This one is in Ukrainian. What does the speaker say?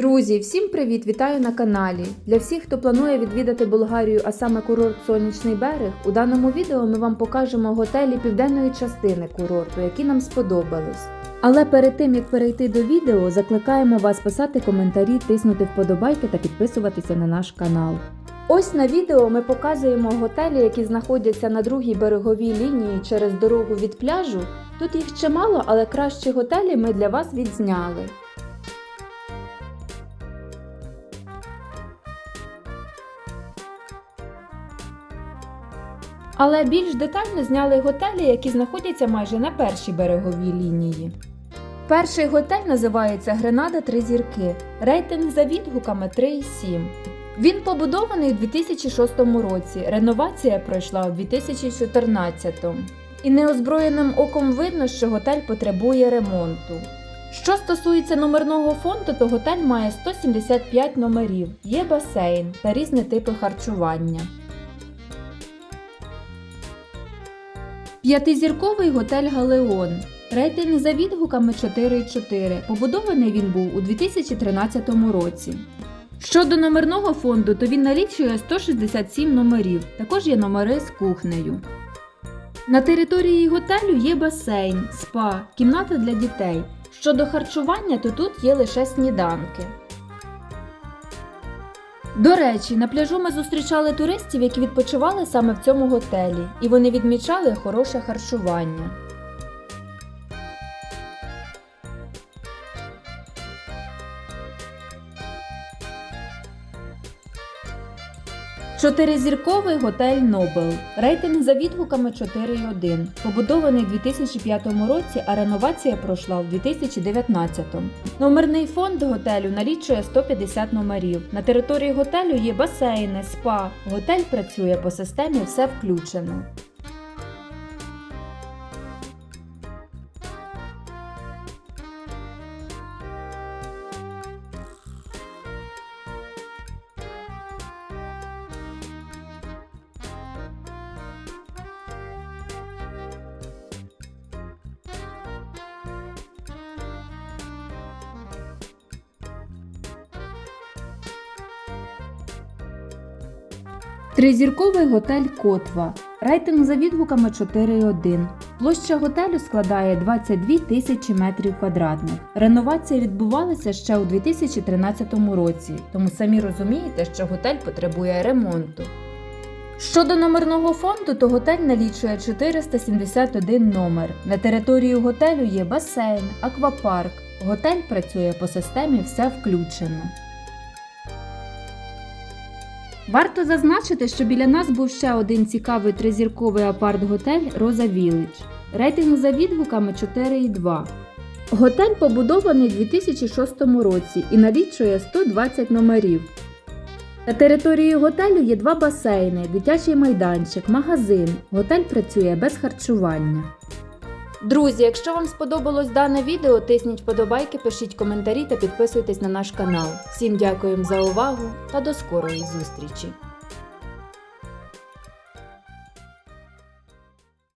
Друзі, всім привіт! Вітаю на каналі. Для всіх, хто планує відвідати Болгарію, а саме курорт Сонячний берег, у даному відео ми вам покажемо готелі південної частини курорту, які нам сподобались. Але перед тим як перейти до відео, закликаємо вас писати коментарі, тиснути вподобайки та підписуватися на наш канал. Ось на відео ми показуємо готелі, які знаходяться на другій береговій лінії через дорогу від пляжу. Тут їх чимало, але кращі готелі ми для вас відзняли. Але більш детально зняли готелі, які знаходяться майже на першій береговій лінії. Перший готель називається Гренада Три зірки. Рейтинг за відгуками 3,7. Він побудований у 2006 році. Реновація пройшла у 2014. І неозброєним оком видно, що готель потребує ремонту. Що стосується номерного фонду, то готель має 175 номерів, є басейн та різні типи харчування. П'ятизірковий готель Галеон. Рейтинг за відгуками 4,4. Побудований він був у 2013 році. Щодо номерного фонду, то він налічує 167 номерів. Також є номери з кухнею. На території готелю є басейн, спа, кімната для дітей. Щодо харчування, то тут є лише сніданки. До речі, на пляжу ми зустрічали туристів, які відпочивали саме в цьому готелі, і вони відмічали хороше харчування. Чотиризірковий готель Нобел. Рейтинг за відгуками 4,1. Побудований у 2005 році, а реновація пройшла у 2019. Номерний фонд готелю налічує 150 номерів. На території готелю є басейни, спа. Готель працює по системі все включено. Тризірковий готель Котва. Рейтинг за відгуками 4,1. Площа готелю складає 22 тисячі метрів квадратних. Реновація відбувалася ще у 2013 році, тому самі розумієте, що готель потребує ремонту. Щодо номерного фонду, то готель налічує 471 номер. На території готелю є басейн, аквапарк. Готель працює по системі все включено. Варто зазначити, що біля нас був ще один цікавий тризірковий апарт-готель Роза Вілледж. Рейтинг за відгуками 4,2. Готель побудований у 2006 році і налічує 120 номерів. На території готелю є два басейни, дитячий майданчик, магазин. Готель працює без харчування. Друзі, якщо вам сподобалось дане відео, тисніть вподобайки, пишіть коментарі та підписуйтесь на наш канал. Всім дякуємо за увагу та до скорої зустрічі!